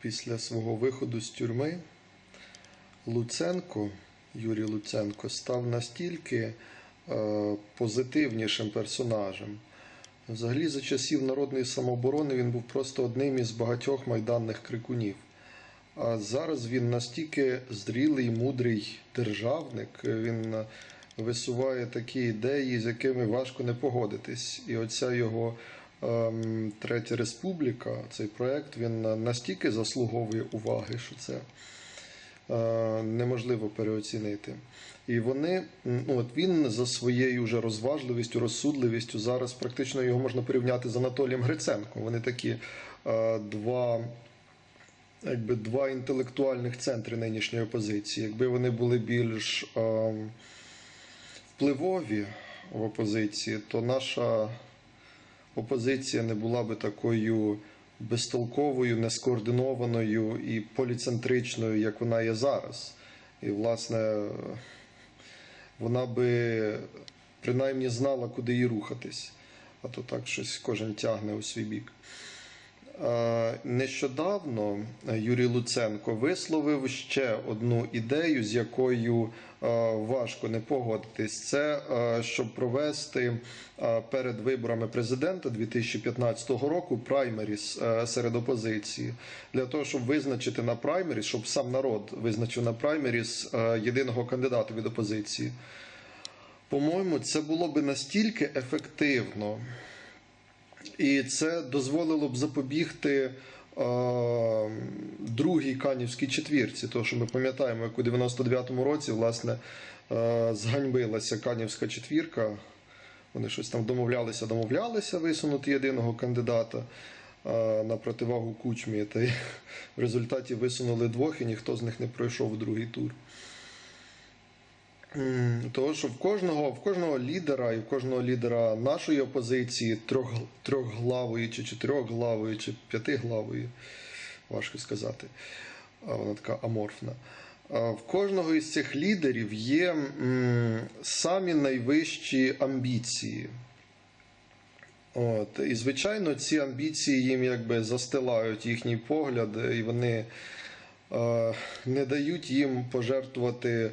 після свого виходу з тюрми Луценко, Юрій Луценко, став настільки е, позитивнішим персонажем. Взагалі, за часів народної самооборони він був просто одним із багатьох майданних крикунів. А зараз він настільки зрілий, мудрий державник, він е, висуває такі ідеї, з якими важко не погодитись. І оця його Третя Республіка, цей проект, він настільки заслуговує уваги, що це е, неможливо переоцінити. І вони, ну от він за своєю вже розважливістю, розсудливістю, зараз практично його можна порівняти з Анатолієм Гриценком. Вони такі е, два якби два інтелектуальних центри нинішньої опозиції. Якби вони були більш е, впливові в опозиції, то наша опозиція не була би такою безтолковою, нескоординованою і поліцентричною, як вона є зараз. І, власне, вона би принаймні знала, куди їй рухатись. А то так щось кожен тягне у свій бік. Е, Нещодавно Юрій Луценко висловив ще одну ідею, з якою е, важко не погодитись. Це е, щоб провести перед виборами президента 2015 року праймеріс серед опозиції для того, щоб визначити на праймеріс, щоб сам народ визначив на праймеріс єдиного кандидата від опозиції. По-моєму, це було би настільки ефективно. І це дозволило б запобігти е, другій канівській четвірці. Тому що ми пам'ятаємо, як у 99-му році власне е, зганьбилася канівська четвірка. Вони щось там домовлялися, домовлялися висунути єдиного кандидата е, на противагу кучмі. Та в результаті висунули двох, і ніхто з них не пройшов у другий тур. Того, що в кожного, в кожного лідера і в кожного лідера нашої опозиції, трьох, трьохглавої, чи чотирьохглавої, чи п'ятиглавої, важко сказати, вона така аморфна. В кожного із цих лідерів є самі найвищі амбіції. От. І, звичайно, ці амбіції їм якби застилають їхній погляд, і вони е, не дають їм пожертвувати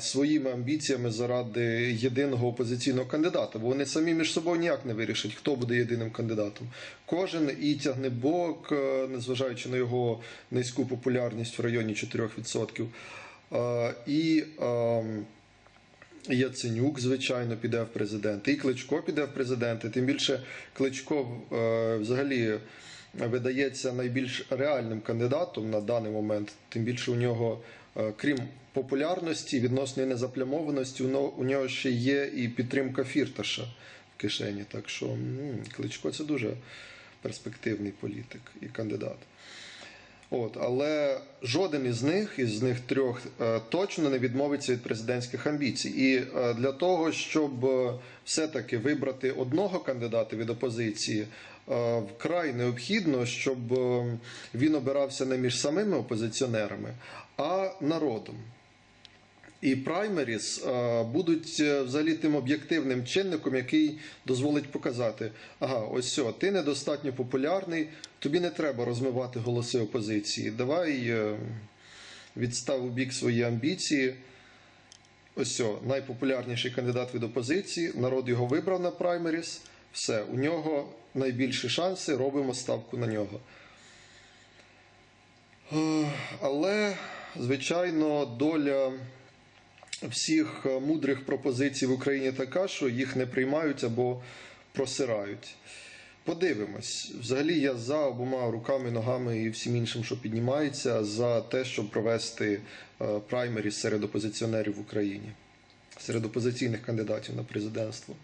своїми амбіціями заради єдиного опозиційного кандидата, бо вони самі між собою ніяк не вирішать, хто буде єдиним кандидатом. Кожен і тягне бок, е, незважаючи на його низьку популярність в районі 4%. Е, І ем, Яценюк, звичайно, піде в президенти, і Кличко піде в президенти. Тим більше Кличко е, взагалі видається найбільш реальним кандидатом на даний момент. Тим більше у нього, е, крім популярності, відносної незаплямованості, у нього ще є і підтримка Фірташа в кишені. Так що Кличко це дуже перспективний політик і кандидат. От, але жоден із них, із них трьох, е, точно не відмовиться від президентських амбіцій. І е, для того, щоб все-таки вибрати одного кандидата від опозиції, вкрай необхідно, щоб е, він обирався не між самими опозиціонерами, а народом. І праймеріс е, будуть е, взагалі тим об'єктивним чинником, який дозволить показати: ага, ось все, ти недостатньо популярний, тобі не треба розмивати голоси опозиції. Давай е, відстав у бік свої амбіції. Ось все, найпопулярніший кандидат від опозиції. Народ його вибрав на праймеріс. Все, у нього найбільші шанси, робимо ставку на нього. Е, Але, звичайно, доля всіх е, мудрих пропозицій в Україні така, що їх не приймають або просирають. Подивимось. Взагалі я за обома руками, ногами і всім іншим, що піднімається, за те, щоб провести е, праймері серед опозиціонерів в Україні, серед опозиційних кандидатів на президентство.